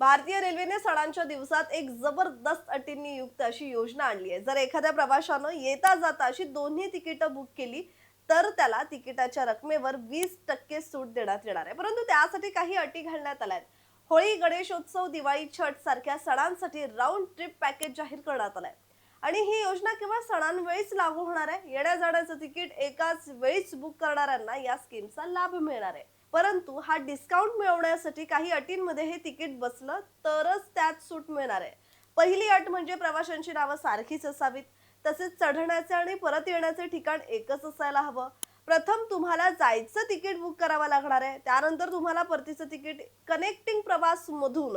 भारतीय रेल्वेने सणांच्या दिवसात एक जबरदस्त अटींनी युक्त अशी योजना आणली आहे. जर एखाद्या प्रवाशानं येता जाता अशी दोन्ही तिकीटं बुक केली तर त्याला तिकिटाच्या रकमेवर वीस टक्के सूट देण्यात येणार आहे. परंतु त्यासाठी काही अटी घालण्यात आल्या आहेत. होळी गणेशोत्सव दिवाळी छठ सारख्या सणांसाठी राऊंड ट्रिप पॅकेज जाहीर करण्यात आलं आहे. आणि ही योजना केवळ सणांवेळीच लागू होणार आहे. येण्या जाण्याचं तिकीट एकाच वेळीच बुक करणाऱ्यांना या स्कीमचा लाभ मिळणार आहे. परंतु हा डिस्काउंट मिळवण्यासाठी काही अटींमध्ये हे तिकीट बसलं तरच त्यात सूट मिळणार आहे. पहिली अट म्हणजे प्रवाशांची नावं सारखीच असावीत. तसेच चढण्याचे आणि परत येण्याचे ठिकाण एकच असायला हवं. प्रथम तुम्हाला जायचं तिकीट बुक करावं लागणार आहे. त्यानंतर तुम्हाला परतीचं तिकीट कनेक्टिंग प्रवासमधून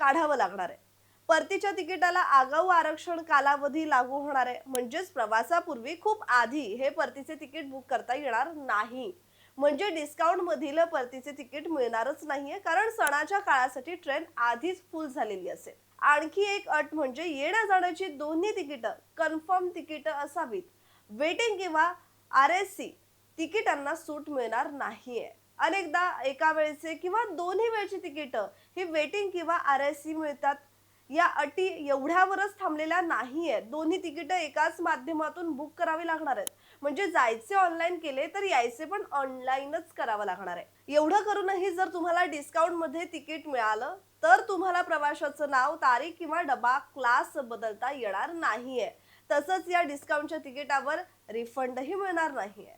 काढावं लागणार आहे. परतीच्या तिकिटाला आगाऊ आरक्षण कालावधी लागू होणार आहे. म्हणजेच प्रवासापूर्वी खूप आधी हे परतीचे तिकीट बुक करता येणार नाही. म्हणजे डिस्काउंट मधील परतीचे तिकीट मिळणारच नाहीये कारण सणाच्या काळासाठी ट्रेन आधीच फुल झालेली असेल. आणखी एक अट म्हणजे येण्या जाण्याची दोन्ही तिकीटं कन्फर्म तिकीटं असावीत. वेटिंग किंवा आर एस सी तिकिटांना सूट मिळणार नाहीये. अनेकदा एका वेळेचे किंवा दोन्ही वेळची तिकीटं ही वेटिंग किंवा आर एस सी मिळतात. या अटी एवढ्यावरच थांबलेल्या नाहीयेत दोन्ही तिकीटं एकाच माध्यमातून बुक करावी लागणार आहेत. म्हणजे जायचे ऑनलाईन केले तर यायचे पण ऑनलाईनच करावं लागणार आहे. एवढं करूनही जर तुम्हाला डिस्काउंटमध्ये तिकीट मिळालं तर तुम्हाला प्रवाशाचं नाव तारीख किंवा डबा क्लास बदलता येणार नाहीये. तसंच या डिस्काउंटच्या तिकिटावर रिफंडही मिळणार नाहीये.